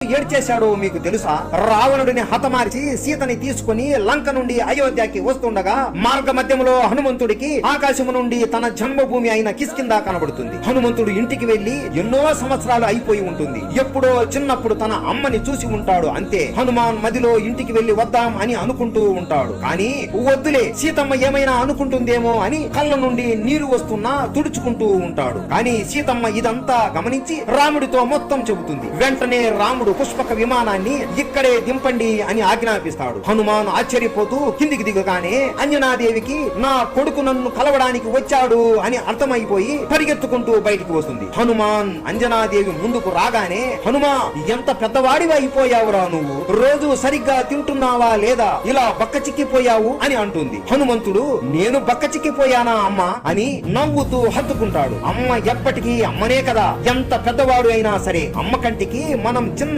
ఏడ్చేశాడు మీకు తెలుసా? రావణుడిని హతమార్చి సీతని తీసుకుని లంక నుండి అయోధ్యకి వస్తుండగా మార్గ మధ్యంలో హనుమంతుడికి ఆకాశము నుండి తన జన్మభూమి అయిన కిస్కింద కనబడుతుంది. హనుమంతుడు ఇంటికి వెళ్ళి ఎన్నో సంవత్సరాలు అయిపోయి ఉంటుంది. ఎప్పుడో చిన్నప్పుడు తన అమ్మని చూసి ఉంటాడు అంతే. హనుమాన్ మదిలో ఇంటికి వెళ్ళి వద్దాం అని అనుకుంటూ ఉంటాడు. కానీ వద్దులే సీతమ్మ ఏమైనా అనుకుంటుందేమో అని కళ్ళ నుండి నీరు వస్తున్నా తుడుచుకుంటూ ఉంటాడు. కానీ సీతమ్మ ఇదంతా గమనించి రాముడితో మొత్తం చెబుతుంది. వెంటనే రాముడు పుష్పక విమానాన్ని ఇక్కడే దింపండి అని ఆజ్ఞాపిస్తాడు. హనుమాన్ ఆశ్చర్యపోతూ కిందికి దిగగానే అంజనాదేవికి నా కొడుకు నన్ను కలవడానికి వచ్చాడు అని అర్థమైపోయి పరిగెత్తుకుంటూ బయటికి వస్తుంది. హనుమాన్ అంజనాదేవి ముందుకు రాగానే హనుమా ఎంత పెద్దవాడివి అయిపోయావురా నువ్వు? రోజు సరిగ్గా తింటున్నావా లేదా? ఇలా బక్క చిక్కిపోయావు అని అంటుంది. హనుమంతుడు నేను బక్క చిక్కిపోయానా అమ్మ? అని నవ్వుతూ హత్తుకుంటాడు. అమ్మ ఎప్పటికీ అమ్మనే కదా. ఎంత పెద్దవాడు అయినా సరే అమ్మ కంటికి మనం చిన్న